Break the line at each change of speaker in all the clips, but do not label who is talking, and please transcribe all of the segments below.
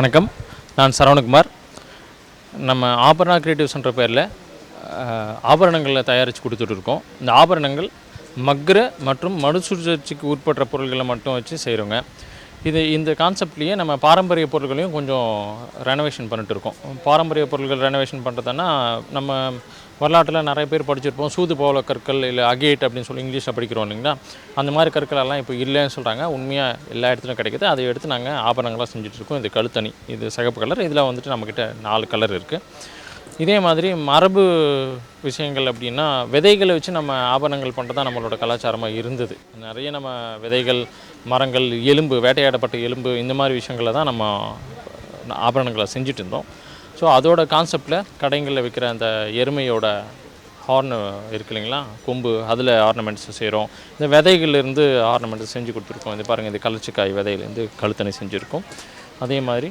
வணக்கம். நான் சரவணகுமார். நம்ம ஆபரணா கிரியேட்டிவ்ஸ்ன்ற பேரில் ஆபரணங்களை தயாரித்து கொடுத்துட்ருக்கோம் இந்த ஆபரணங்கள் மக்ர மற்றும் மறுசுழற்சிக்கு உட்பட்ட பொருட்களை மட்டும் வச்சு செய்கிறோங்க இது இந்த கான்செப்ட்லேயே நம்ம பாரம்பரிய பொருட்களையும் கொஞ்சம் ரெனோவேஷன் பண்ணிட்டு இருக்கோம். பாரம்பரிய பொருட்கள் ரெனோவேஷன் பண்ணுறதுன்னா நம்ம வரலாற்றில் நிறைய பேர் படிச்சிருப்போம். சூது போல கற்கள் இல்லை அகேட் அப்படின்னு சொல்லி இங்கிலீஷில் படிக்கிறோம் இல்லைங்களா? அந்த மாதிரி கற்கள் எல்லாம் இப்போ இல்லைன்னு சொல்கிறாங்க உண்மையாக எல்லா இடத்துலையும் கிடைக்குது. அதை எடுத்து நாங்கள் ஆபரணங்களாக செஞ்சுட்ருக்கோம். இது கழுத்தணி இது சிகப்பு கலர். இதில் வந்துட்டு நம்மக்கிட்ட நாலு கலர் இருக்குது இதே மாதிரி மரபு விஷயங்கள் அப்படின்னா விதைகளை வச்சு நம்ம ஆபரணங்கள் பண்ணுறது தான் நம்மளோட கலாச்சாரமாக இருந்தது. நிறைய நம்ம விதைகள் மரங்கள் எலும்பு வேட்டையாடப்பட்ட எலும்பு இந்த மாதிரி விஷயங்களை தான் நம்ம ஆபரணங்களை செஞ்சுட்டு இருந்தோம் ஸோ அதோட கான்செப்டில் கடைங்களில் விற்கிற அந்த எருமையோட ஹார்னு இருக்கு இல்லைங்களா? கொம்பு அதில் ஆர்னமெண்ட்ஸ் செய்கிறோம் இந்த விதைகள்லேருந்து ஆர்னமெண்ட்ஸ் செஞ்சு கொடுத்துருக்கோம். இது பாருங்கள் இது கலச்சிக்காய் விதையிலேருந்து கழுத்தணி செஞ்சுருக்கோம். அதே மாதிரி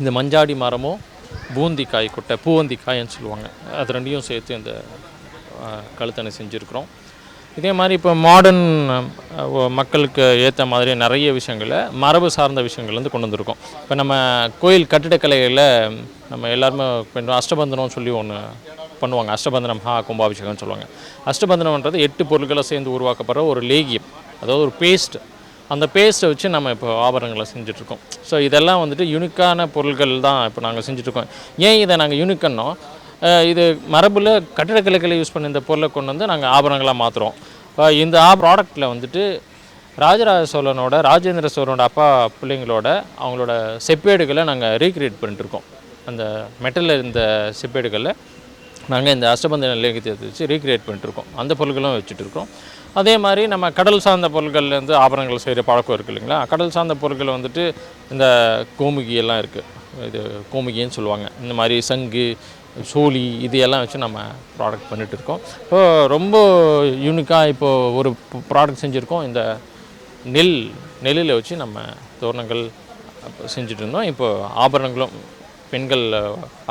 இந்த மஞ்சாடி மரமும் பூந்திக்காய் கொட்டை பூவந்திக்காய்ன்னு சொல்லுவாங்க. அது ரெண்டையும் சேர்த்து இந்த கழுத்தணி செஞ்சுருக்குறோம். இதே மாதிரி இப்போ மாடர்ன் மக்களுக்கு ஏற்ற மாதிரி நிறைய விஷயங்களை மரபு சார்ந்த விஷயங்கள் வந்து கொண்டு வந்திருக்கோம். இப்போ நம்ம கோயில் கட்டிடக்கலைகளில் நம்ம எல்லாருமே கொஞ்சம் அஷ்டபந்தனம்னு சொல்லி ஒன்று பண்ணுவாங்க. அஷ்டபந்தனம் ஹா கும்பாபிஷேகம்னு சொல்லுவாங்க. அஷ்டபந்தனம்ன்றது எட்டு பொருட்களை சேர்ந்து உருவாக்கப்படுற ஒரு லேகியம் அதாவது ஒரு பேஸ்ட் அந்த பேஸ்ட்டை வச்சு நம்ம இப்போ ஆபரணங்களை செஞ்சுட்ருக்கோம். ஸோ இதெல்லாம் வந்துட்டு யூனிக்கான பொருட்கள் தான் இப்போ நாங்கள் செஞ்சுட்ருக்கோம். ஏன் இதை நாங்கள் யூனிக்கன்னோ இது மரபில் கட்டிடக்கலைகளை யூஸ் பண்ண இந்த பொருளை கொண்டு வந்து நாங்கள் ஆபரணங்களாக மாற்றுறோம் இந்த ஆ ப்ராடக்ட்டில் வந்துட்டு ராஜராஜ சோழனோட ராஜேந்திர சோழனோட அப்பா பிள்ளைங்களோட அவங்களோட செப்பேடுகளை நாங்கள் ரீக்ரியேட் பண்ணிட்டுருக்கோம். அந்த மெட்டலில் இருந்த செப்பேடுகளில் நாங்கள் இந்த அஷ்டபந்தன லேகத்தை வச்சு ரீக்ரியேட் பண்ணிட்டுருக்கோம். அந்த பொருட்களும் வச்சுட்ருக்கோம் அதே மாதிரி நம்ம கடல் சார்ந்த பொருட்கள்லேருந்து ஆபரணங்கள் செய்கிற பழக்கம் இருக்குது இல்லைங்களா? கடல் சார்ந்த பொருட்கள் வந்துட்டு இந்த கோமுகி எல்லாம் இருக்குது இது கோமுகின்னு சொல்லுவாங்க. இந்த மாதிரி சங்கு சோழி இது எல்லாம் வச்சு நம்ம ப்ராடக்ட் பண்ணிட்டு இருக்கோம் இப்போ ரொம்ப யூனிக்காக இப்போது ஒரு ப்ராடக்ட் செஞ்சுருக்கோம். இந்த நெல் நெல்லில் வச்சு நம்ம தோரணங்கள் செஞ்சுட்டு இருந்தோம். இப்போ ஆபரணங்களும் பெண்கள்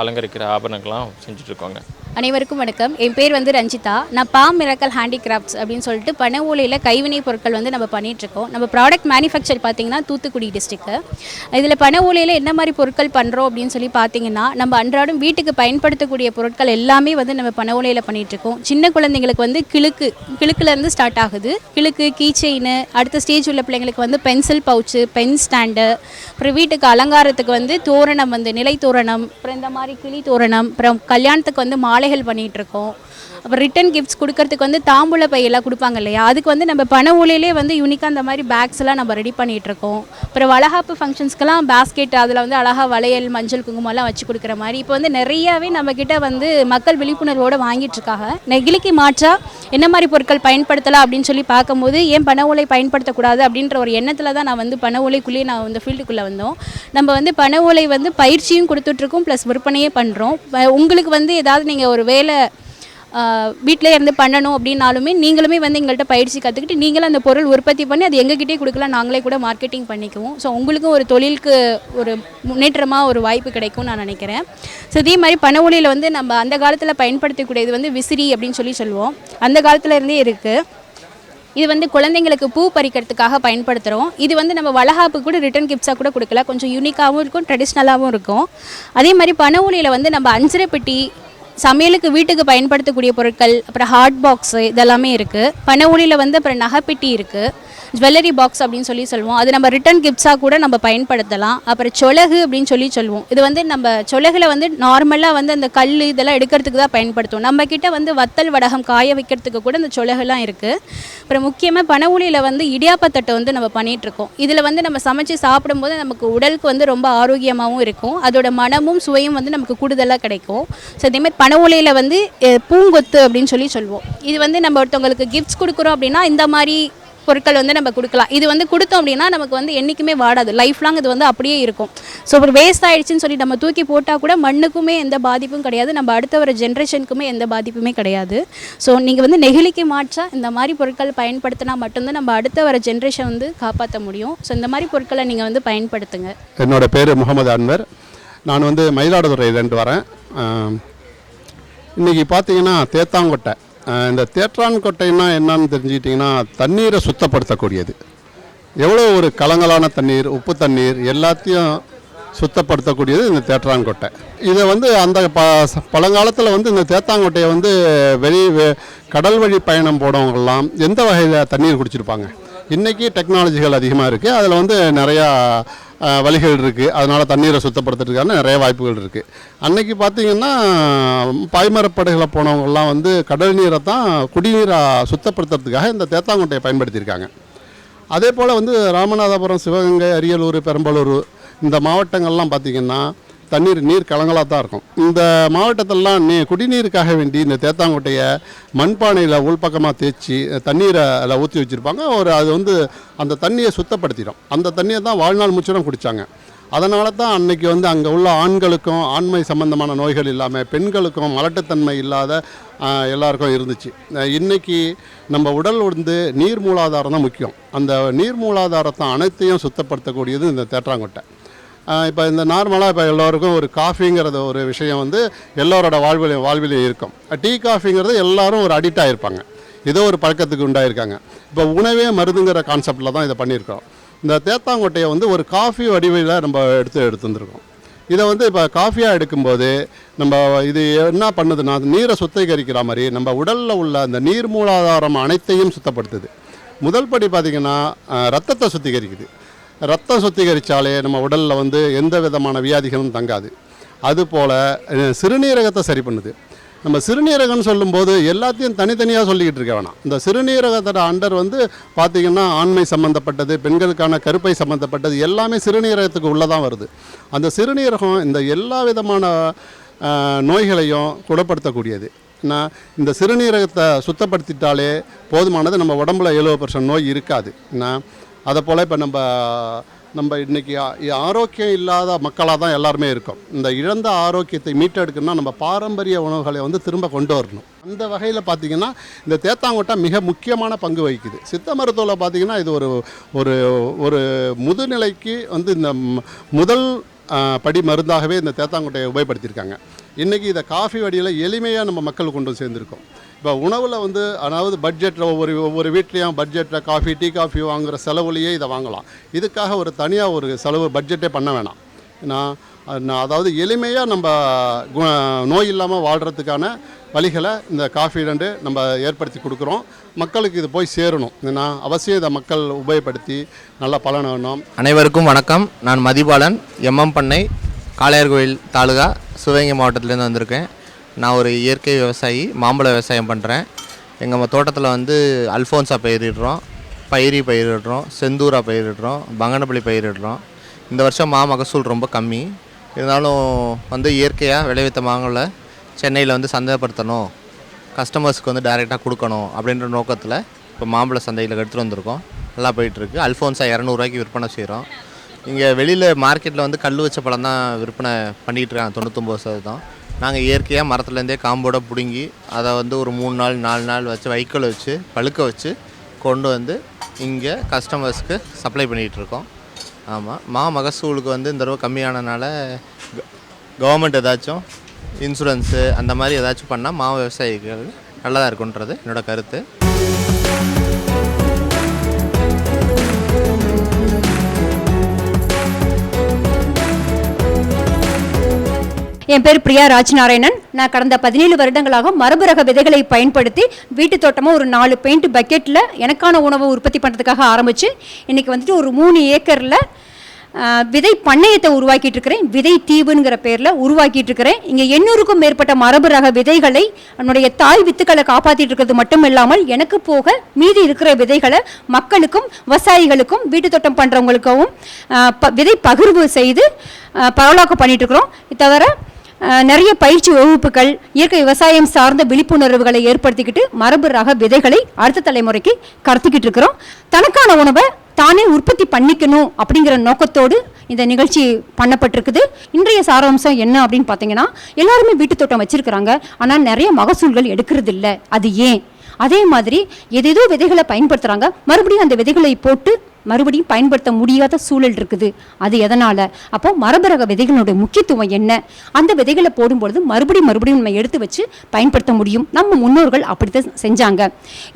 அலங்கரிக்கிற ஆபரணங்கள்லாம் செஞ்சுட்டு இருக்கோங்க.
அனைவருக்கும் வணக்கம். என் பேர் வந்து ரஞ்சிதா. நான் பாம் மிரக்கல் ஹேண்டிகிராஃப்ட்ஸ் அப்படின்னு சொல்லிட்டு பனை ஓலையில் கைவினை பொருட்கள் வந்து நம்ம பண்ணிகிட்ருக்கோம் இருக்கோம். நம்ம ப்ராடக்ட் மேனுஃபேக்சர் பார்த்திங்கன்னா தூத்துக்குடி டிஸ்ட்ரிக்கு இதில் பனை ஓலையில் என்ன மாதிரி பொருட்கள் பண்ணுறோம் அப்படின்னு சொல்லி பார்த்தீங்கன்னா நம்ம அன்றாடம் வீட்டுக்கு பயன்படுத்தக்கூடிய பொருட்கள் எல்லாமே வந்து நம்ம பனை ஓலையில் பண்ணிகிட்ருக்கோம் இருக்கோம். சின்ன குழந்தைங்களுக்கு வந்து கிழுக்கு கிழுக்குலேருந்து ஸ்டார்ட் ஆகுது. கிழக்கு கீச்செயின் அடுத்த ஸ்டேஜ் உள்ள பிள்ளைங்களுக்கு வந்து பென்சில் பவுச்சு பென் ஸ்டாண்டு அப்புறம் வீட்டுக்கு அலங்காரத்துக்கு வந்து தோரணம் வந்து நிலை தோரணம் அப்புறம் இந்த மாதிரி கிளி தோரணம் அப்புறம் கல்யாணத்துக்கு வந்து மாலை வேலைகள் இருக்கோம் அப்புறம் ரிட்டன் கிஃப்ட்ஸ் கொடுக்கறதுக்கு வந்து தாம்பூல பையெல்லாம் கொடுப்பாங்க இல்லையா? அதுக்கு வந்து நம்ம பண ஓலையிலே வந்து யூனிக்காக அந்த மாதிரி பேக்ஸ் எல்லாம் நம்ம ரெடி பண்ணிகிட்டு இருக்கோம். அப்புறம் வளகாப்பு ஃபங்க்ஷன்ஸ்க்கெல்லாம் பேஸ்கெட் அதில் வந்து அழகாக வளையல் மஞ்சள் குங்குமம்லாம் வச்சு கொடுக்குற மாதிரி இப்போ வந்து நிறையாவே நம்மக்கிட்ட வந்து மக்கள் விழிப்புணர்வோடு வாங்கிட்டு இருக்காங்க. நெகிழிக்கு மாற்றா என்ன மாதிரி பொருட்கள் பயன்படுத்தலாம் அப்படின்னு சொல்லி பார்க்கும்போது ஏன் பண ஓலை பயன்படுத்தக்கூடாது அப்படின்ற ஒரு எண்ணத்தில் தான் நான் வந்து பண ஓலைக்குள்ளேயே நான் வந்து ஃபீல்டுக்குள்ளே வந்தோம். நம்ம வந்து பண ஓலை வந்து பயிற்சியும் கொடுத்துட்ருக்கோம் ப்ளஸ் விற்பனையே பண்ணுறோம் உங்களுக்கு வந்து ஏதாவது நீங்கள் ஒரு வேலை வீட்டிலே இருந்து பண்ணணும் அப்படின்னாலுமே நீங்களுமே வந்து எங்கள்கிட்ட பயிற்சி கற்றுக்கிட்டு நீங்களும் அந்த பொருள் உற்பத்தி பண்ணி அது எங்ககிட்டயே கொடுக்கலாம். நாங்களே கூட மார்க்கெட்டிங் பண்ணிக்குவோம். ஸோ உங்களுக்கும் ஒரு தொழிலுக்கு ஒரு முன்னேற்றமாக ஒரு வாய்ப்பு கிடைக்கும்னு நான் நினைக்கிறேன். ஸோ இதே மாதிரி பண ஒளியில் வந்து நம்ம அந்த காலத்தில் பயன்படுத்தக்கூடியது வந்து விசிறி அப்படின்னு சொல்லி சொல்லுவோம். அந்த காலத்தில் இருந்தே இருக்குது இது வந்து குழந்தைங்களுக்கு பூ பறிக்கிறதுக்காக பயன்படுத்துகிறோம் இது வந்து நம்ம வளகாப்பு கூட ரிட்டன் கிஃப்ட்ஸாக கூட கொடுக்கலாம். கொஞ்சம் யூனிக்காகவும் இருக்கும் ட்ரெடிஷ்னலாகவும் இருக்கும். அதே மாதிரி பண ஊழியில் வந்து நம்ம அஞ்சரை பெட்டி சமையலுக்கு வீட்டுக்கு பயன்படுத்தக்கூடிய பொருட்கள் அப்புறம் ஹாட் பாக்ஸு இதெல்லாமே இருக்குது பனை ஊழியில் வந்து அப்புறம் நகைப்பெட்டி இருக்குது ஜுவல்லரி பாக்ஸ் அப்படின்னு சொல்லி சொல்லுவோம். அது நம்ம ரிட்டன் கிஃப்ட்ஸாக கூட நம்ம பயன்படுத்தலாம். அப்புறம் சொலகு அப்படின்னு சொல்லி சொல்லுவோம். இது வந்து நம்ம சொலகில் வந்து நார்மலாக வந்து அந்த கல் இதெல்லாம் எடுக்கிறதுக்கு தான் பயன்படுத்துவோம். நம்ம கிட்ட வந்து வத்தல் வடகம் காய வைக்கிறதுக்கு கூட இந்த சொலகுலாம் இருக்குது அப்புறம் முக்கியமாக பன ஊழியில் வந்து இடியாப்பத்தட்டை வந்து நம்ம பண்ணிகிட்ருக்கோம் இதில் வந்து நம்ம சமைச்சு சாப்பிடும்போது நமக்கு உடலுக்கு வந்து ரொம்ப ஆரோக்கியமாகவும் இருக்கும். அதோட மனமும் சுவையும் வந்து நமக்கு கூடுதலாக கிடைக்கும். ஸோ இதேமாதிரி பன ஊழியில் வந்து பூங்கொத்து அப்படின்னு சொல்லி சொல்லுவோம். இது வந்து நம்ம ஒருத்தவங்களுக்கு கிஃப்ட்ஸ் கொடுக்குறோம் அப்படின்னா இந்த மாதிரி பொருட்கள் வந்து நம்ம கொடுக்கலாம். இது வந்து கொடுத்தோம் அப்படின்னா நமக்கு வந்து என்றைக்குமே வாடாது. லைஃப் லாங் இது வந்து அப்படியே இருக்கும். ஸோ ஒரு வேஸ்ட் ஆயிடுச்சுன்னு சொல்லி நம்ம தூக்கி போட்டால் கூட மண்ணுக்குமே எந்த பாதிப்பும் கிடையாது. நம்ம அடுத்த வர ஜென்ரேஷனுக்குமே எந்த பாதிப்புமே கிடையாது. ஸோ நீங்கள் வந்து நெகிழிக்கு மாற்றா இந்த மாதிரி பொருட்கள் பயன்படுத்தினா மட்டும்தான் நம்ம அடுத்த வர ஜென்ரேஷன் வந்து காப்பாற்ற முடியும். ஸோ இந்த மாதிரி பொருட்களை நீங்கள் வந்து பயன்படுத்துங்க.
என்னோட பேர் முகமது அன்வர். நான் வந்து மயிலாடுதுறையிலேருந்து வரேன். இன்றைக்கி பார்த்தீங்கன்னா தேத்தாங்கொட்டை. இந்த இந்த தேற்றான்கொட்டைன்னா என்னன்னு தெரிஞ்சுக்கிட்டிங்கன்னா தண்ணீரை சுத்தப்படுத்தக்கூடியது. எவ்வளோ ஒரு கலங்கலான தண்ணீர் உப்பு தண்ணீர் எல்லாத்தையும் சுத்தப்படுத்தக்கூடியது இந்த தேற்றான்கொட்டை இதை வந்து அந்த ப பழங்காலத்தில் வந்து இந்த தேத்தாங்கொட்டையை வந்து வெளி வெ- கடல் வழி பயணம் போனவங்கெல்லாம் எந்த வகையில் தண்ணீர் குடிச்சிருப்பாங்க? இன்றைக்கி டெக்னாலஜிகள் அதிகமாக இருக்குது அதில் வந்து நிறையா வழிகள் இருக்குது அதனால் தண்ணீரை சுத்தப்படுத்துறதுக்கான நிறைய வாய்ப்புகள் இருக்குது அன்றைக்கி பார்த்தீங்கன்னா பாய்மரப்படைகளை போனவங்கள்லாம் வந்து கடல் நீரை தான் குடிநீராக சுத்தப்படுத்துறதுக்காக இந்த தேத்தாங்கொட்டையை பயன்படுத்தியிருக்காங்க. அதே போல் வந்து ராமநாதபுரம் சிவகங்கை அரியலூர் பெரம்பலூர் இந்த மாவட்டங்கள்லாம் பார்த்திங்கன்னா தண்ணீர் நீர் கலங்களாக தான் இருக்கும். இந்த மாவட்டத்திலலாம் நீ குடிநீருக்காக வேண்டி இந்த தேத்தாங்கொட்டையை மண்பானையில் உள்பக்கமாக தேய்ச்சி தண்ணீரை அதில் ஊற்றி வச்சுருப்பாங்க. ஒரு அது வந்து அந்த தண்ணியை சுத்தப்படுத்திடும். அந்த தண்ணியை தான் வாழ்நாள் முச்சிடம் குடித்தாங்க அதனால தான் அன்னைக்கு வந்து அங்கே உள்ள ஆண்களுக்கும் ஆண்மை சம்பந்தமான நோய்கள் இல்லாமல் பெண்களுக்கும் மலட்டுத்தன்மை இல்லாத எல்லாருக்கும் இருந்துச்சு. இன்றைக்கி இன்னைக்கு நம்ம உடல் வந்து நீர் மூலாதாரம் தான் முக்கியம். அந்த நீர் மூலாதாரத்தை அனைத்தையும் சுத்தப்படுத்தக்கூடியது இந்த தேற்றாங்கொட்டை. இப்போ இந்த நார்மலாக இப்போ எல்லோருக்கும் ஒரு காஃபிங்கிறத ஒரு விஷயம் வந்து எல்லோரோட வாழ்விலையும் வாழ்விலையும் இருக்கும். டீ காஃபிங்கிறது எல்லாரும் ஒரு அடிக்ட் ஆகிருப்பாங்க ஏதோ ஒரு பழக்கத்துக்கு உண்டாயிருக்காங்க. இப்போ உணவே மருந்துங்கிற கான்செப்டில் தான் இதை பண்ணியிருக்கோம் இந்த தேத்தாங்கொட்டையை வந்து ஒரு காஃபி வடிவில் நம்ம எடுத்து எடுத்து வந்திருக்கோம் இதை வந்து இப்போ காஃபியாக எடுக்கும்போது நம்ம இது என்ன பண்ணுதுன்னா அது நீரை சுத்திகரிக்கிற மாதிரி நம்ம உடலில் உள்ள அந்த நீர் மூலாதாரம் அனைத்தையும் சுத்தப்படுத்துது. முதல் படி பார்த்திங்கன்னா ரத்தத்தை சுத்திகரிக்குது. ரத்தம் சுத்திகரித்தாலே நம்ம உடலில் வந்து எந்த விதமான வியாதிகளும் தங்காது. அதுபோல் சிறுநீரகத்தை சரி பண்ணுது. நம்ம சிறுநீரகம்னு சொல்லும்போது எல்லாத்தையும் தனித்தனியாக சொல்லிக்கிட்டு இருக்க வேணாம். இந்த சிறுநீரகத்தோட அண்டர் வந்து பார்த்திங்கன்னா ஆண்மை சம்மந்தப்பட்டது பெண்களுக்கான கருப்பை சம்மந்தப்பட்டது எல்லாமே சிறுநீரகத்துக்கு உள்ளே தான் வருது. அந்த சிறுநீரகம் இந்த எல்லா விதமான நோய்களையும் குணப்படுத்தக்கூடியது. நான் இந்த சிறுநீரகத்தை சுத்தப்படுத்திட்டாலே போதுமானது நம்ம உடம்புல எழுபது பர்சன்ட் நோய் இருக்காது. நான் அதை போல் இப்போ நம்ம நம்ம இன்றைக்கி ஆரோக்கியம் இல்லாத மக்களாக தான் எல்லாருமே இருக்கோம். இந்த இழந்த ஆரோக்கியத்தை மீட்டெடுக்கணும்னா நம்ம பாரம்பரிய உணவுகளை வந்து திரும்ப கொண்டு வரணும். அந்த வகையில் பார்த்திங்கன்னா இந்த தேத்தாங்கொட்டை மிக முக்கியமான பங்கு வகிக்குது. சித்த மருத்துவத்தில் பார்த்திங்கன்னா இது ஒரு ஒரு ஒரு முதுநிலைக்கு வந்து இந்த முதல் படி மருந்தாகவே இந்த தேத்தாங்கொட்டையை உபயோகப்படுத்தியிருக்காங்க. இன்றைக்கி இதை காஃபி வடியில் எளிமையாக நம்ம மக்கள் கொண்டு சேர்ந்துருக்கோம். இப்போ உணவில் வந்து அதாவது பட்ஜெட்டில் ஒவ்வொரு ஒவ்வொரு வீட்லேயும் பட்ஜெட்டில் காஃபி டீ காஃபி வாங்குகிற செலவுலேயே இதை வாங்கலாம். இதுக்காக ஒரு தனியாக ஒரு செலவு பட்ஜெட்டே பண்ண வேணாம். நான் அதாவது எளிமையாக நம்ம கு- நோய் இல்லாமல் வாழ்கிறதுக்கான வழிகளை இந்த காஃபி ரெண்டு நம்ம ஏற்படுத்தி கொடுக்குறோம். மக்களுக்கு இது போய் சேரணும். ஏன்னா அவசியம் இதை மக்கள் உபயோகப்படுத்தி நல்லா பலன் வேணும்.
அனைவருக்கும் வணக்கம். நான் மதிபாலன் எம்எம் பண்ணை காளையார்கோவில் தாலுகா சிவகங்கை மாவட்டத்திலேருந்து வந்திருக்கேன். நான் ஒரு இயற்கை விவசாயி மாம்பழ விவசாயம் பண்ணுறேன் எங்கள் தோட்டத்தில் வந்து அல்ஃபோன்ஸா பயிரிடுறோம் பயிரி பயிரிடுறோம் செந்தூரா பயிரிடுறோம் பங்கனப்பள்ளி பயிரிடுறோம். இந்த வருஷம் மா மகசூல் ரொம்ப கம்மி. இருந்தாலும் வந்து இயற்கையாக விளைவித்த மாங்களை சென்னையில் வந்து சந்தைப்படுத்தணும் கஸ்டமர்ஸ்க்கு வந்து டைரெக்டாக கொடுக்கணும் அப்படின்ற நோக்கத்தில் இப்போ மாம்பழ சந்தையில் எடுத்துகிட்டு வந்திருக்கோம். நல்லா போயிட்டுருக்கு. அல்ஃபோன்ஸா இரநூறுவாய்க்கு விற்பனை செய்கிறோம் இங்கே வெளியில் மார்க்கெட்டில் வந்து கல் வச்ச பழம் தான் விற்பனை பண்ணிகிட்டு இருக்காங்க தொண்ணூத்தொம்பது சதவீதம். நாங்கள் இயற்கையாக மரத்துலேருந்தே காம்போட பிடுங்கி அதை வந்து ஒரு மூணு நாள் நாலு நாள் வச்சு வைக்கோல் வச்சு பழுக்க வச்சு கொண்டு வந்து இங்கே கஸ்டமர்ஸ்க்கு சப்ளை பண்ணிகிட்டு இருக்கோம். ஆமாம் மா மகசூலுக்கு வந்து இந்த தடவை கம்மியானனால கவர்மெண்ட் ஏதாச்சும் இன்சூரன்ஸு அந்த மாதிரி ஏதாச்சும் பண்ணால் மா விவசாயிகள் நல்லதாக இருக்குன்றது என்னோட கருத்து.
என் பேர் பிரியா ராஜ்நாராயணன். நான் கடந்த பதினேழு வருடங்களாக மரபு ரக விதைகளை பயன்படுத்தி வீட்டு தோட்டமாக ஒரு நாலு பெயிண்ட் பக்கெட்டில் எனக்கான உணவை உற்பத்தி பண்ணுறதுக்காக ஆரம்பித்து இன்றைக்கி வந்துட்டு ஒரு மூணு ஏக்கரில் விதை பண்ணையத்தை உருவாக்கிட்டு இருக்கிறேன் விதை தீவுங்கிற பேரில் உருவாக்கிட்டு இருக்கிறேன் இங்கே எண்ணூறுக்கும் மேற்பட்ட மரபு ரக விதைகளை என்னுடைய தாய் வித்துக்களை காப்பாற்றிட்டு இருக்கிறது மட்டும் இல்லாமல் எனக்கு போக மீதி இருக்கிற விதைகளை மக்களுக்கும் விவசாயிகளுக்கும் வீட்டு தோட்டம் பண்ணுறவங்களுக்கும் விதை பகிர்வு செய்து பரவலாக்க பரவலாக்கம் பண்ணிட்டு இருக்கிறோம் தவிர நிறைய பயிற்சி வகுப்புகள் இயற்கை விவசாயம் சார்ந்த விழிப்புணர்வுகளை ஏற்படுத்திக்கிட்டு மரபு ரக விதைகளை அடுத்த தலைமுறைக்கு கடத்திக்கிட்டு இருக்கிறோம். தனக்கான உணவை தானே உற்பத்தி பண்ணிக்கணும் அப்படிங்கிற நோக்கத்தோடு இந்த நிகழ்ச்சி பண்ணப்பட்டிருக்குது. இன்றைய சாராம்சம் என்ன அப்படின்னு பார்த்தீங்கன்னா எல்லாருமே வீட்டு தோட்டம் வச்சிருக்கிறாங்க. ஆனால் நிறைய மகசூல்கள் எடுக்கிறது இல்லை அது ஏன்? அதே மாதிரி ஏதேதோ விதைகளை பயன்படுத்துகிறாங்க மறுபடியும் அந்த விதைகளை போட்டு மறுபடியும் பயன்படுத்த முடியாத சூழல் இருக்குது. அது எதனால்? அப்போ மரபரக விதைகளுடைய முக்கியத்துவம் என்ன? அந்த விதைகளை போடும்பொழுது மறுபடியும் மறுபடியும் நம்ம எடுத்து வச்சு பயன்படுத்த முடியும். நம்ம முன்னோர்கள் அப்படித்தான் செஞ்சாங்க.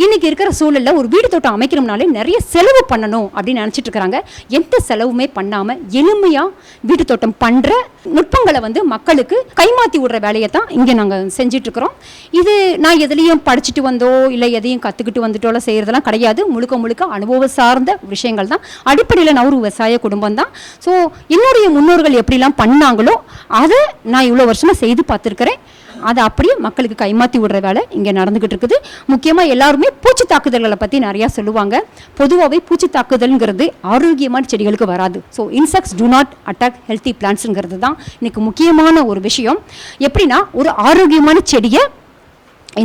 இன்றைக்கி இருக்கிற சூழலில் ஒரு வீடு தோட்டம் அமைக்கணும்னாலே நிறைய செலவு பண்ணணும் அப்படின்னு நினச்சிட்டு இருக்கிறாங்க. எந்த செலவுமே பண்ணாமல் எளிமையாக வீடு தோட்டம் பண்ணுற நுட்பங்களை வந்து மக்களுக்கு கைமாற்றி விடுற வேலையை தான் இங்கே நாங்கள் செஞ்சிட்ருக்குறோம் இது நான் எதுலேயும் படிச்சுட்டு வந்தோ இல்லை எதையும் கற்றுக்கிட்டு வந்துட்டோல செய்கிறதெல்லாம் கிடையாது. முழுக்க முழுக்க அனுபவம் சார்ந்த விஷயங்கள் தான். அடிப்படையில் நான் ஒரு விவசாய குடும்பம் தான். ஸோ என்னுடைய முன்னோர்கள் எப்படிலாம் பண்ணாங்களோ அதை நான் இவ்வளோ வருஷமாக செய்து பார்த்துருக்கிறேன். அதை அப்படியே மக்களுக்கு கைமாற்றி விடுற வேலை இங்கே நடந்துக்கிட்டு இருக்குது. முக்கியமாக எல்லாருமே பூச்சி தாக்குதல்களை பற்றி நிறையா சொல்லுவாங்க. பொதுவாகவே பூச்சி தாக்குதல்ங்கிறது ஆரோக்கியமான செடிகளுக்கு வராது. So insects do not attack healthy பிளான்ஸுங்கிறது தான் இன்னைக்கு முக்கியமான ஒரு விஷயம். எப்படின்னா ஒரு ஆரோக்கியமான செடியை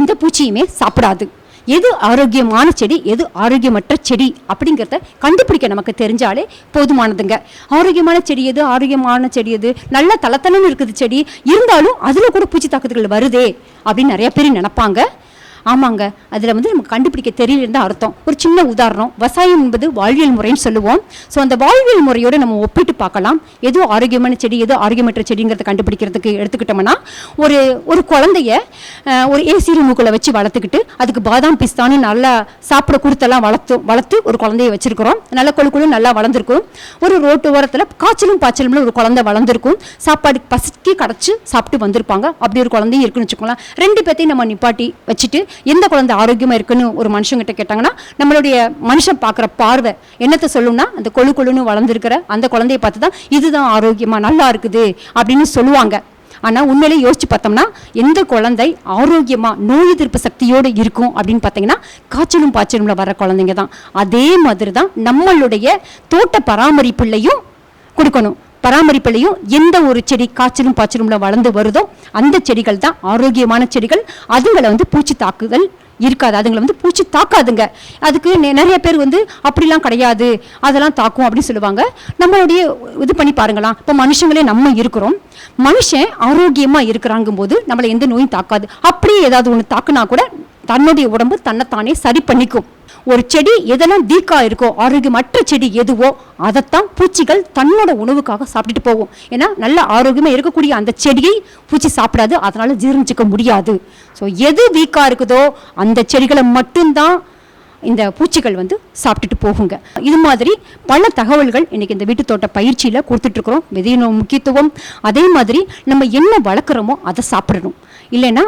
எந்த பூச்சியுமே சாப்பிடாது. எது ஆரோக்கியமான செடி எது ஆரோக்கியமற்ற செடி அப்படிங்கிறத கண்டுபிடிக்க நமக்கு தெரிஞ்சாலே போதுமானதுங்க. ஆரோக்கியமான செடி எது ஆரோக்கியமான செடி எது நல்ல தளத்தலன்னு இருக்குது செடி இருந்தாலும் அதில் கூட பூச்சி தாக்குதல்கள் வருதே அப்படின்னு நிறைய பேர் நினைப்பாங்க. ஆமாங்க. அதில் வந்து நமக்கு கண்டுபிடிக்க தெரியலன்னு அர்த்தம். ஒரு சின்ன உதாரணம். விவசாயம் என்பது வாழ்வியல் முறைன்னு சொல்லுவோம். ஸோ அந்த வாழ்வியல் முறையோடு நம்ம ஒப்பிட்டு பார்க்கலாம். எது ஆரோக்கியமான செடி எது ஆரோக்கியமற்ற செடிங்கிறத கண்டுபிடிக்கிறதுக்கு எடுத்துக்கிட்டோம்னா ஒரு ஒரு குழந்தைய ஒரு ஏசி ரூமுக்குள்ளே வச்சு வளர்த்துக்கிட்டு அதுக்கு பாதாம் பிஸ்தான்னு நல்லா சாப்பிட கொடுத்தெல்லாம் வளர்த்து வளர்த்து ஒரு குழந்தைய வச்சுருக்குறோம். நல்ல கொழுக்குழு நல்லா வளர்ந்துருக்கும். ஒரு ரோட்டு ஓரத்தில் காய்ச்சலும் பாய்ச்சலும் ஒரு குழந்தை வளர்ந்துருக்கும். சாப்பாடு பசிக்கி கடைச்சி சாப்பிட்டு வந்திருப்பாங்க. அப்படி ஒரு குழந்தையும் இருக்குன்னு வச்சுக்கோங்களேன். ரெண்டு பேர்த்தையும் நம்ம நிப்பாட்டி வச்சுட்டு எந்த குழந்தை ஆரோக்கியமாக இருக்குன்னு ஒரு மனுஷங்கிட்ட கேட்டாங்கன்னா நம்மளுடைய மனுஷன் பார்க்குற பார்வை என்னத்தை சொல்லும்னா அந்த கொழு கொழுன்னு வளர்ந்துருக்கிற அந்த குழந்தைய பார்த்து தான் இதுதான் ஆரோக்கியமாக நல்லா இருக்குது அப்படின்னு சொல்லுவாங்க. ஆனால் உண்மையிலே யோசிச்சு பார்த்தோம்னா எந்த குழந்தை ஆரோக்கியமாக நோய் எதிர்ப்பு சக்தியோடு இருக்கும் அப்படின்னு பார்த்தீங்கன்னா காய்ச்சலும் பாய்ச்சலும்ல வர குழந்தைங்க தான் அதே மாதிரி தான் நம்மளுடைய தோட்ட பராமரிப்புலையும் கொடுக்கணும். பராமரிப்புலையும் எந்த ஒரு செடி காய்ச்சலும் பாய்ச்சலும்ல வளர்ந்து வருதோ அந்த செடிகள் தான் ஆரோக்கியமான செடிகள். அதுங்களை வந்து பூச்சி தாக்குதல் இருக்காது. அதுங்களை வந்து பூச்சி தாக்காதுங்க. அதுக்கு நெ- நிறைய பேர் வந்து அப்படிலாம் கிடையாது. அதெல்லாம் தாக்கும் அப்படின்னு சொல்லுவாங்க. நம்மளுடைய இது பண்ணி பாருங்களாம் இப்போ மனுஷங்களே நம்ம இருக்கிறோம். மனுஷன் ஆரோக்கியமாக இருக்கிறாங்கும் போது நம்மளை எந்த நோயும் தாக்காது. அப்படியே ஏதாவது ஒன்று தாக்குனா கூட தன்னுடைய உடம்பு தன்னைத்தானே சரி பண்ணிக்கும். ஒரு செடி எதெல்லாம் வீக்கா இருக்கோ ஆரோக்கியமற்ற செடி எதுவோ அதைத்தான் பூச்சிகள் தன்னோட உணவுக்காக சாப்பிட்டுட்டு போகும். ஏன்னா நல்ல ஆரோக்கியமா இருக்கக்கூடிய அந்த செடியை பூச்சி சாப்பிடாது அதனால ஜீரணிச்சுக்க முடியாது. ஸோ எது வீக்கா இருக்குதோ அந்த செடிகளை மட்டும்தான் இந்த பூச்சிகள் வந்து சாப்பிட்டுட்டு போகுங்க. இது மாதிரி பல தகவல்கள் இன்றைக்கி இந்த வீட்டு தோட்ட பயிற்சியில் கொடுத்துட்ருக்குறோம். விதையின முக்கியத்துவம். அதே மாதிரி நம்ம என்ன வளர்க்குறோமோ அதை சாப்பிடணும். இல்லைன்னா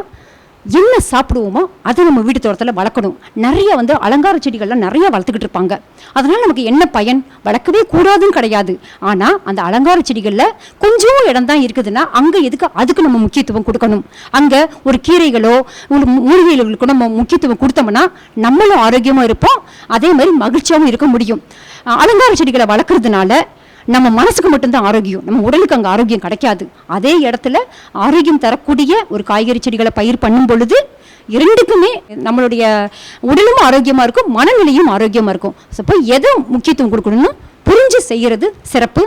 என்ன சாப்பிடுவோமோ அதை நம்ம வீட்டு தோட்டத்தில் வளர்க்கணும். நிறைய வந்து அலங்கார செடிகள்லாம் நிறைய வளர்த்துக்கிட்டு இருப்பாங்க. அதனால் நமக்கு என்ன பயன்? வளர்க்கவே கூடாதுன்னு கிடையாது. ஆனால் அந்த அலங்கார செடிகளில் கொஞ்சம் இடம் தான் இருக்குதுன்னா அங்கே எதுக்கு அதுக்கு நம்ம முக்கியத்துவம் கொடுக்கணும்? அங்கே ஒரு கீரைகளோ ஒரு மூலிகைகளுக்கு நம்ம முக்கியத்துவம் கொடுத்தோம்னா நம்மளும் ஆரோக்கியமாக இருப்போம். அதே மாதிரி மகிழ்ச்சியாகவும் இருக்க முடியும். அலங்கார செடிகளை வளர்க்குறதுனால நம்ம மனசுக்கு மட்டும்தான் ஆரோக்கியம். நம்ம உடலுக்கு அங்கே ஆரோக்கியம் கிடைக்காது. அதே இடத்துல ஆரோக்கியம் தரக்கூடிய ஒரு காய்கறி செடிகளை பயிர் பண்ணும் பொழுது இரண்டுக்குமே நம்மளுடைய உடலும் ஆரோக்கியமாக இருக்கும் மனநிலையும் ஆரோக்கியமாக இருக்கும். ஸோ இப்போ எதை முக்கியத்துவம் கொடுக்கணும்னு புரிஞ்சு செய்கிறது சிறப்பு.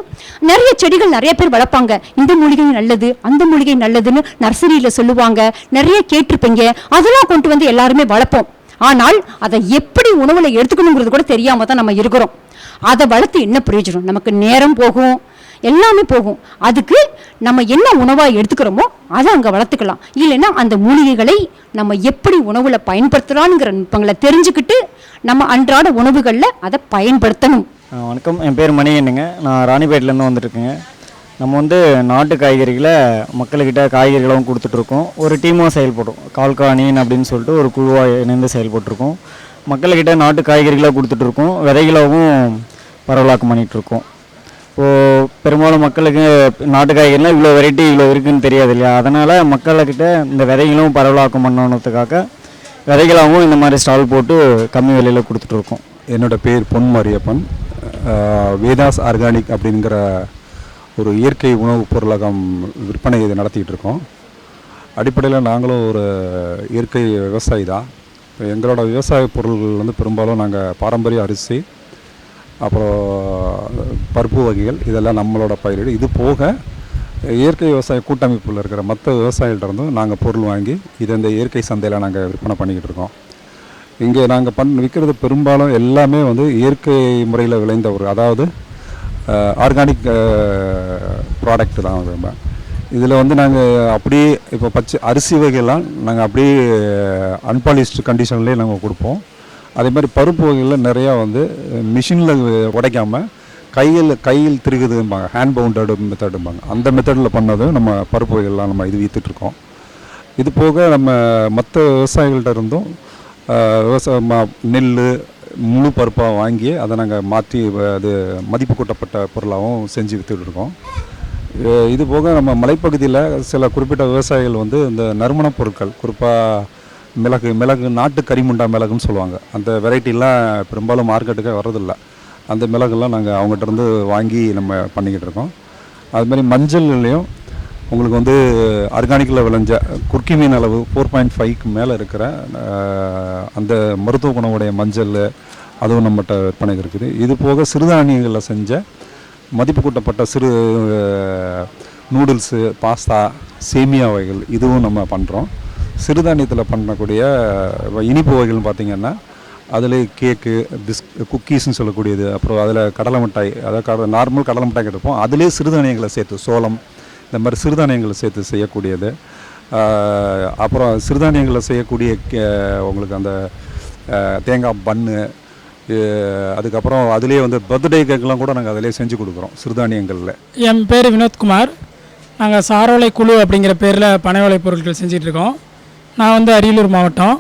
நிறைய செடிகள் நிறைய பேர் வளர்ப்பாங்க. இந்த மூலிகை நல்லது அந்த மூலிகை நல்லதுன்னு நர்சரியில் சொல்லுவாங்க. நிறைய கேட்டிருப்பீங்க. அதெல்லாம் கொண்டு வந்து எல்லாருமே வளர்ப்போம். ஆனால் அதை எப்படி உணவில் எடுத்துக்கணுங்கிறது கூட தெரியாமல் தான் நம்ம இருக்கிறோம். அதை வளர்த்து என்ன பிரயோஜனம்? நமக்கு நேரம் போகும். எல்லாமே போகும். அதுக்கு நம்ம என்ன உணவாக எடுத்துக்கிறோமோ அதை அங்கே வளர்த்துக்கலாம். இல்லைன்னா அந்த மூலிகைகளை நம்ம எப்படி உணவில் பயன்படுத்தலாம்ங்கிற நுட்பங்களை தெரிஞ்சுக்கிட்டு நம்ம அன்றாட உணவுகளில் அதை பயன்படுத்தணும்.
வணக்கம். என் பேர் மணிகண்ணுங்க நான் ராணிப்பேட்டிலேருந்து வந்துட்டுருக்கேங்க நம்ம வந்து நாட்டு காய்கறிகளை மக்கள்கிட்ட காய்கறிகளும் கொடுத்துட்ருக்கோம். ஒரு டீமாக செயல்படும். கால்கானின் அப்படின்னு சொல்லிட்டு ஒரு குழுவாக இணைந்து செயல்பட்டுருக்கோம். மக்கள்கிட்ட நாட்டு காய்கறிகளாக கொடுத்துட்ருக்கோம். விதைகளாகவும் பரவலாக்கம் பண்ணிகிட்ருக்கோம் இப்போது பெரும்பாலும் மக்களுக்கு நாட்டு காய்கறிலாம் இவ்வளோ வெரைட்டி இவ்வளோ இருக்குதுன்னு தெரியாது இல்லையா? அதனால் மக்கள்கிட்ட இந்த விதைகளும் பரவலாக்கம் பண்ணணுன்றதுக்காக விதைகளாகவும் இந்த மாதிரி ஸ்டால் போட்டு கம்மி விலையில் கொடுத்துட்ருக்கோம்
என்னோட பேர் பொன் மாரியப்பன் வேதாஸ் ஆர்கானிக் அப்படிங்கிற ஒரு இயற்கை உணவுப் பொருளகம் விற்பனை இதை நடத்திக்கிட்டு இருக்கோம் அடிப்படையில் நாங்களும் ஒரு இயற்கை விவசாயி தான். இப்போ எங்களோட விவசாய பொருள்கள் வந்து பெரும்பாலும் நாங்கள் பாரம்பரிய அரிசி அப்புறம் பருப்பு வகைகள் இதெல்லாம் நம்மளோட பயிரிடு. இது போக இயற்கை விவசாய கூட்டமைப்பில் இருக்கிற மற்ற விவசாயிகள்டருந்தும் நாங்கள் பொருள் வாங்கி இதை இந்த இயற்கை சந்தையில் நாங்கள் விற்பனை பண்ணிக்கிட்டு இருக்கோம். இங்கே நாங்கள் பண் விற்கிறது பெரும்பாலும் எல்லாமே வந்து இயற்கை முறையில் விளைந்த ஒரு அதாவது ஆர்கானிக் ப்ராடக்ட் தான் அது இதில் வந்து நாங்கள் அப்படியே இப்போ பச்சை அரிசி வகையெல்லாம் நாங்கள் அப்படியே அன்பாலிஷ்டு கண்டிஷன்லேயே நாங்கள் கொடுப்போம். அதே மாதிரி பருப்பு வகைகளில் நிறையா வந்து மிஷினில் உடைக்காமல் கையில் கையில் திருகுதும்பாங்க. ஹேண்ட் பவுண்டடு மெத்தடும்பாங்க அந்த மெத்தடில் பண்ணதும் நம்ம பருப்பு வகைகள்லாம் நம்ம இது விற்றுட்ருக்கோம் இது போக நம்ம மற்ற விவசாயிகள்கிட்ட இருந்தும் விவசாய ம- நெல் முழு பருப்பாக வாங்கி அதை நாங்கள் மாற்றி அது மதிப்பு கூட்டப்பட்ட பொருளாகவும் செஞ்சு விற்றுட்ருக்கோம் இது போக நம்ம மலைப்பகுதியில் சில குறிப்பிட்ட விவசாயிகள் வந்து இந்த நறுமணப் பொருட்கள் குறிப்பாக மிளகு மிளகு நாட்டு கரிமுண்டா மிளகுன்னு சொல்லுவாங்க. அந்த வெரைட்டிலாம் பெரும்பாலும் மார்க்கெட்டுக்கே வர்றதில்ல. அந்த மிளகுலாம் நாங்கள் அவங்ககிட்ட இருந்து வாங்கி நம்ம பண்ணிக்கிட்டு இருக்கோம். அதுமாதிரி மஞ்சள்லேயும் மஞ்சள்லையும் உங்களுக்கு வந்து ஆர்கானிக்கில் விளைஞ்ச குர்க்கி மீன் அளவு ஃபோர் பாயிண்ட் ஃபைவ்க்கு மேலே இருக்கிற அந்த மருத்துவ குணமுடைய மஞ்சள் அதுவும் நம்மகிட்ட விற்பனைக்கு இருக்குது. இது போக சிறுதானியங்களில் செஞ்ச மதிப்பு கூட்டப்பட்ட சிறு நூடுல்ஸு பாஸ்தா சேமியா வகைகள் இதுவும் நம்ம பண்ணுறோம் சிறுதானியத்தில் பண்ணக்கூடிய இனிப்பு வகைகள்னு பார்த்திங்கன்னா அதில் கேக்கு பிஸ் குக்கீஸ்னு சொல்லக்கூடியது அப்புறம் அதில் கடலை மிட்டாய் அதாவது கட நார்மல் கடலை மிட்டாய் கிடைப்போம் அதிலே சிறுதானியங்களை சேர்த்து சோளம் இந்த மாதிரி சிறுதானியங்களை சேர்த்து செய்யக்கூடியது. அப்புறம் சிறுதானியங்களை செய்யக்கூடிய கே- உங்களுக்கு அந்த தேங்காய் பன்னு அதுக்கப்புறம் அதுலேயே வந்து பர்த்டே கேக்கெலாம் கூட நாங்கள் அதிலே செஞ்சு கொடுக்குறோம் சிறுதானியங்களில்.
என் பேர் வினோத்குமார். நாங்கள் சாரோலை குழு அப்படிங்கிற பேரில் பனையோலை பொருட்கள் செஞ்சிட்ருக்கோம் நான் வந்து அரியலூர் மாவட்டம்.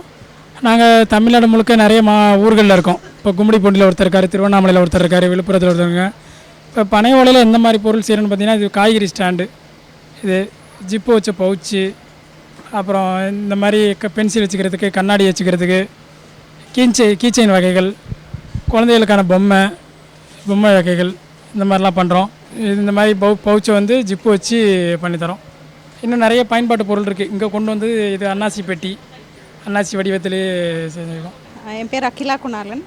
நாங்கள் தமிழ்நாடு முழுக்க நிறைய மா ஊர்களில் இருக்கோம். இப்போ கும்மிடிப்பூண்டியில் ஒருத்தர் இருக்கார் திருவண்ணாமலையில் ஒருத்தர் இருக்கார் விழுப்புரத்தில் ஒருத்தருங்க. இப்போ பனை ஓலையில் எந்த மாதிரி பொருள் செய்கிறேன்னு பார்த்தீங்கன்னா இது காய்கறி ஸ்டாண்டு. இது ஜிப்பு வச்ச பவுச்சு அப்புறம் இந்த மாதிரி க பென்சில் வச்சுக்கிறதுக்கு கண்ணாடி வச்சுக்கிறதுக்கு கீச்சை கீச்செயின் வகைகள் குழந்தைகளுக்கான பொம்மை பொம்மை வகைகள் இந்த மாதிரிலாம் பண்ணுறோம் இந்த மாதிரி பவு பவுச்சை வந்து ஜிப்பு வச்சு பண்ணித்தரோம். இன்னும் நிறைய பயன்பாட்டு பொருள் இருக்குது இங்கே கொண்டு வந்து இது அன்னாசி பெட்டி அன்னாசி வடிவத்திலே செஞ்சுருக்கோம்
என் பேர் அகிலா குணாலன்.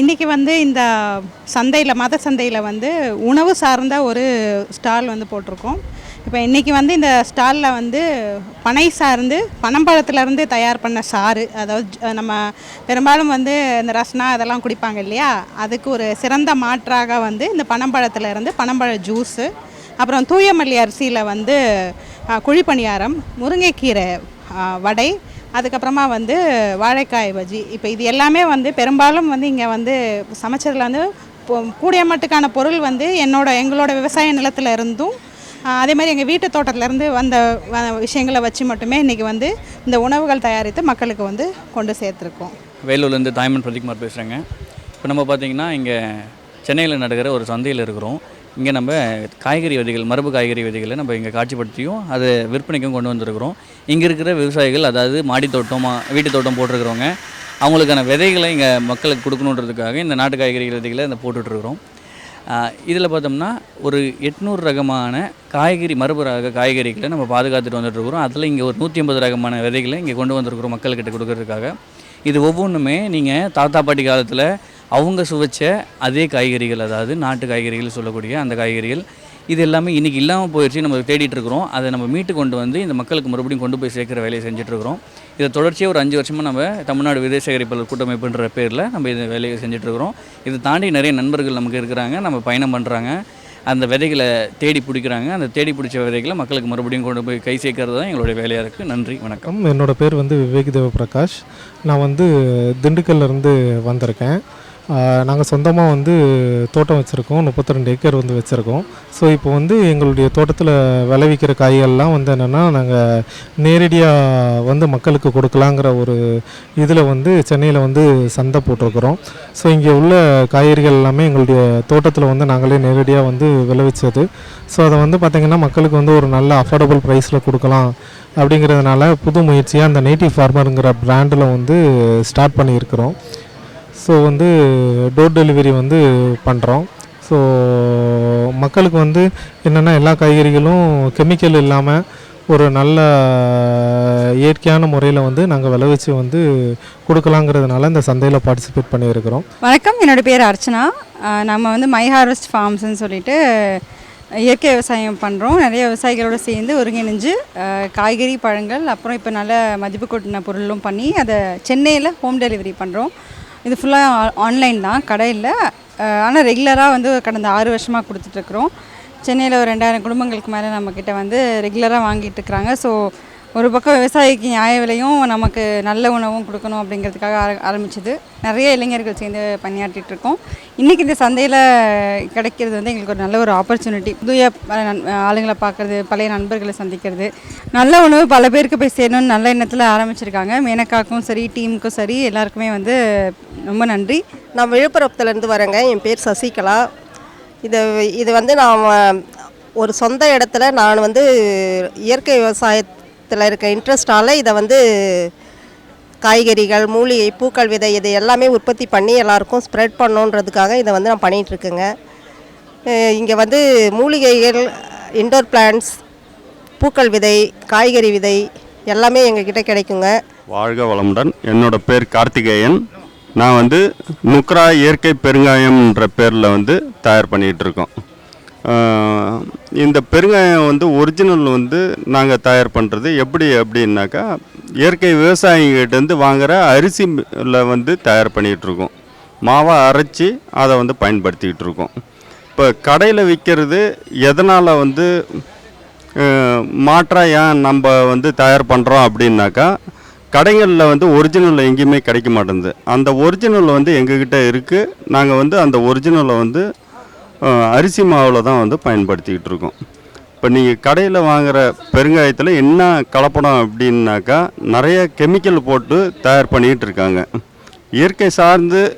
இன்றைக்கி வந்து இந்த சந்தையில் மத சந்தையில் வந்து உணவு சார்ந்த ஒரு ஸ்டால் வந்து போட்டிருக்கோம். இப்போ இன்றைக்கி வந்து இந்த ஸ்டாலில் வந்து பனை சார்ந்து பனம்பழத்துலேருந்து தயார் பண்ண சாறு அதாவது நம்ம பெரும்பாலும் வந்து இந்த ரஸ்னா அதெல்லாம் குடிப்பாங்க இல்லையா? அதுக்கு ஒரு சிறந்த மாற்றாக வந்து இந்த பனம்பழத்துலேருந்து பனம்பழ ஜூஸு அப்புறம் தூயமல்லி அரிசியில் வந்து குழிப்பணியாரம் முருங்கைக்கீரை வடை அதுக்கப்புறமா வந்து வாழைக்காய் பஜ்ஜி. இப்போ இது எல்லாமே வந்து பெரும்பாலும் வந்து இங்கே வந்து சமைச்சதில் வந்து கூடிய மட்டுக்கான பொருள் வந்து என்னோட எங்களோட விவசாய நிலத்துல இருந்தும் அதே மாதிரி எங்கள் வீட்டு தோட்டத்துலேருந்து வந்த வ- விஷயங்களை வச்சு மட்டுமே இன்றைக்கி வந்து இந்த உணவுகள் தயாரித்து மக்களுக்கு வந்து கொண்டு சேர்த்துருக்கோம்.
வேலூர்லேருந்து தாய்மன் பிரதீப்குமார் பேசுகிறேங்க இப்போ நம்ம பார்த்தீங்கன்னா இங்கே சென்னையில் நடக்கிற ஒரு சந்தையில் இருக்கிறோம். இங்கே நம்ம காய்கறி விதைகள் மரபு காய்கறி விதைகளை நம்ம இங்கே காட்சிப்படுத்தியும் அதை விற்பனைக்கும் கொண்டு வந்திருக்கிறோம். இங்கே இருக்கிற விவசாயிகள் அதாவது மாடி தோட்டம் வீட்டு தோட்டம் போட்டிருக்கிறவங்க அவங்களுக்கான விதைகளை இங்கே மக்களுக்கு கொடுக்கணுன்றதுக்காக இந்த நாட்டு காய்கறி விதைகளை இந்த போட்டுட்ருக்குறோம். இதில் பார்த்தோம்னா ஒரு எட்நூறு ரகமான காய்கறி மரபு ரக காய்கறிகளை நம்ம பாதுகாத்துட்டு வந்துட்டுருக்குறோம் அதில் இங்கே ஒரு நூற்றி ஐம்பது ரகமான விதைகளை இங்கே கொண்டு வந்திருக்கிறோம் மக்கள்கிட்ட கொடுக்கறதுக்காக. இது ஒவ்வொன்றுமே நீங்கள் தாத்தா பாட்டி காலத்தில் அவங்க சுவைச்ச அதே காய்கறிகள் அதாவது நாட்டு காய்கறிகள் சொல்லக்கூடிய அந்த காய்கறிகள் இது எல்லாமே இன்றைக்கி இல்லாமல் போயிடுச்சு நம்ம தேடிட்டு இருக்கிறோம் அதை நம்ம மீட்டு கொண்டு வந்து இந்த மக்களுக்கு மறுபடியும் கொண்டு போய் சேர்க்குற வேலையை செஞ்சுட்ருக்கிறோம் இதை தொடர்ச்சியாக ஒரு அஞ்சு வருஷமாக நம்ம தமிழ்நாடு விதை சேகரிப்பாளர் கூட்டமைப்புன்ற பேரில் நம்ம இந்த வேலையை செஞ்சுட்ருக்கிறோம் இதை தாண்டி நிறைய நண்பர்கள் நமக்கு இருக்கிறாங்க நம்ம பயணம் பண்ணுறாங்க அந்த விதைகளை தேடி பிடிக்கிறாங்க. அந்த தேடி பிடிச்ச விதைகளை மக்களுக்கு மறுபடியும் கொண்டு போய் கை சேர்க்கறது தான் எங்களுடைய வேலையாக இருக்குது நன்றி வணக்கம்.
என்னோடய என்னோட பேர் வந்து விவேக் தேவ பிரகாஷ். நான் வந்து திண்டுக்கல்லேருந்து வந்திருக்கேன். நாங்கள் சொந்தமாக வந்து தோட்டம் வச்சுருக்கோம். முப்பத்தி ரெண்டு ஏக்கர் வந்து வச்சுருக்கோம். ஸோ இப்போ வந்து எங்களுடைய தோட்டத்தில் விளைவிக்கிற காய்கள்லாம் வந்து என்னென்னா நாங்கள் நேரடியாக வந்து மக்களுக்கு கொடுக்கலாங்கிற ஒரு இதில் வந்து சென்னையில் வந்து சந்தை போட்டிருக்கிறோம். ஸோ இங்கே உள்ள காய்கறிகள் எல்லாமே எங்களுடைய தோட்டத்தில் வந்து நாங்களே நேரடியாக வந்து விளைவிச்சது. ஸோ அதை வந்து பார்த்திங்கன்னா மக்களுக்கு வந்து ஒரு நல்ல அஃபோர்டபுள் ப்ரைஸில் கொடுக்கலாம் அப்படிங்கிறதுனால புது முயற்சியாக அந்த நேட்டிவ் ஃபார்மருங்கிற பிராண்டில் வந்து ஸ்டார்ட் பண்ணியிருக்கிறோம். ஸோ வந்து டோர் டெலிவரி வந்து பண்ணுறோம் ஸோ மக்களுக்கு வந்து என்னென்னா எல்லா காய்கறிகளும் கெமிக்கல் இல்லாமல் ஒரு நல்ல இயற்கையான முறையில் வந்து நாங்கள் விளைவிச்சு வந்து கொடுக்கலாங்கிறதுனால இந்த சந்தையில் பார்ட்டிசிபேட் பண்ணியிருக்கிறோம்.
வணக்கம். என்னோட பேர் அர்ச்சனா. நம்ம வந்து மை ஹார்வெஸ்ட் ஃபார்ம்ஸ்ன்னு சொல்லிட்டு இயற்கை விவசாயம் பண்ணுறோம் நிறைய விவசாயிகளோடு சேர்ந்து ஒருங்கிணைஞ்சு காய்கறி பழங்கள் அப்புறம் இப்போ நல்ல மதிப்பு கூட்டின பொருளும் பண்ணி அதை சென்னையில் ஹோம் டெலிவரி பண்ணுறோம் இது ஃபுல்லாக ஆன்லைன் தான் கடையில். ஆனால் ரெகுலராக வந்து கடந்த ஆறு வருஷமாக கொடுத்துட்ருக்குறோம் சென்னையில் ஒரு ரெண்டாயிரம் குடும்பங்களுக்கு மேலே நம்மக்கிட்ட வந்து ரெகுலராக வாங்கிட்டு இருக்கிறாங்க. ஸோ ஒரு பக்கம் விவசாயிக்கு நியாய விலையும் நமக்கு நல்ல உணவும் கொடுக்கணும் அப்படிங்கிறதுக்காக ஆர ஆரம்பிச்சது. நிறைய இளைஞர்கள் சேர்ந்து பணியாற்றிட்டு இருக்கோம். இன்றைக்கி இந்த சந்தையில் கிடைக்கிறது வந்து எங்களுக்கு ஒரு நல்ல ஒரு ஆப்பர்ச்சுனிட்டி புதிய ஆளுங்களை பார்க்குறது பழைய நண்பர்களை சந்திக்கிறது. நல்ல உணவு பல பேருக்கு போய் சேரணும்னு நல்ல எண்ணத்தில் ஆரம்பிச்சிருக்காங்க. மேனக்காக்கும் சரி டீமுக்கும் சரி எல்லாருக்குமே வந்து ரொம்ப நன்றி.
நான் விழுப்புரத்துலேருந்து வரேங்க. என் பேர் சசிகலா. இது இது வந்து நான் ஒரு சொந்த இடத்துல நான் வந்து இயற்கை இதில் இருக்க இன்ட்ரெஸ்டால் இதை வந்து காய்கறிகள் மூலிகை பூக்கள் விதை இது எல்லாமே உற்பத்தி பண்ணி எல்லாருக்கும் ஸ்ப்ரெட் பண்ணுன்றதுக்காக இதை வந்து நான் பண்ணிகிட்ருக்கேங்க இங்கே வந்து மூலிகைகள் இன்டோர் பிளான்ட்ஸ் பூக்கள் விதை காய்கறி விதை எல்லாமே எங்ககிட்ட கிடைக்குங்க.
வாழ்க வளமுடன். என்னோட பேர் கார்த்திகேயன். நான் வந்து நுக்ரா இயற்கை பெருங்காயம்ன்ற பேரில் வந்து தயார் பண்ணிகிட்டு இருக்கோம். இந்த பெருங்காயம் வந்து ஒரிஜினல் வந்து நாங்கள் தயார் பண்ணுறது எப்படி அப்படின்னாக்கா இயற்கை விவசாயிகிட்டேருந்து வாங்குகிற அரிசியில் வந்து தயார் பண்ணிகிட்ருக்கோம் மாவை அரைச்சி அதை வந்து பயன்படுத்திக்கிட்டு இருக்கோம். இப்போ கடையில் விற்கிறது எதனால் வந்து மாற்றாக ஏன் நம்ம வந்து தயார் பண்ணுறோம் அப்படின்னாக்கா கடைகளில் வந்து ஒரிஜினல் எங்கேயுமே கிடைக்க மாட்டேங்குது. அந்த ஒரிஜினல் வந்து எங்ககிட்ட இருக்குது நாங்கள் வந்து அந்த ஒரிஜினலை வந்து அரிசி மாவில் தான் வந்து பயன்படுத்திக்கிட்டு இருக்கோம். இப்போ நீங்கள் கடையில் வாங்குகிற பெருங்காயத்தில் என்ன கலப்படம் அப்படின்னாக்கா நிறைய கெமிக்கல் போட்டு தயார் பண்ணிக்கிட்டு இருக்காங்க. இயற்கை சார்ந்து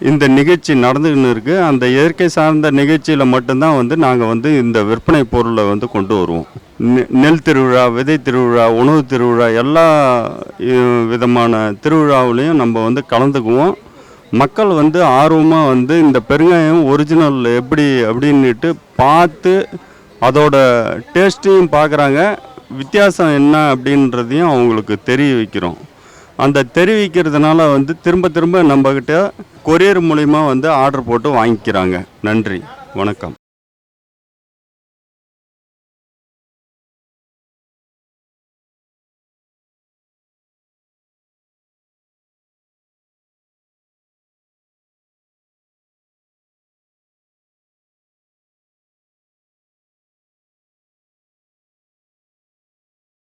இந்த நிகழ்ச்சி நடந்துக்கின்னு இருக்குது அந்த இயற்கை சார்ந்த நிகழ்ச்சியில் மட்டும்தான் வந்து நாங்கள் வந்து இந்த விற்பனை பொருளை வந்து கொண்டு வருவோம். நெ- நெல் திருவிழா விதை திருவிழா உணவு திருவிழா எல்லா விதமான திருவிழாவிலையும் நம்ம வந்து கலந்துக்குவோம். மக்கள் வந்து ஆர்வமாக வந்து இந்த பெருங்காயம் ஒரிஜினல் எப்படி அப்படின்னுட்டு பார்த்து அதோட டேஸ்ட்டையும் பார்க்குறாங்க. வித்தியாசம் என்ன அப்படின்றதையும் அவங்களுக்கு தெரிய வைக்கிறோம் அந்த தெரிவிக்கிறதுனால வந்து திரும்ப திரும்ப நம்மக்கிட்ட கொரியர் மூலிமா வந்து ஆர்டர் போட்டு வாங்கிக்கிறாங்க. நன்றி. வணக்கம்.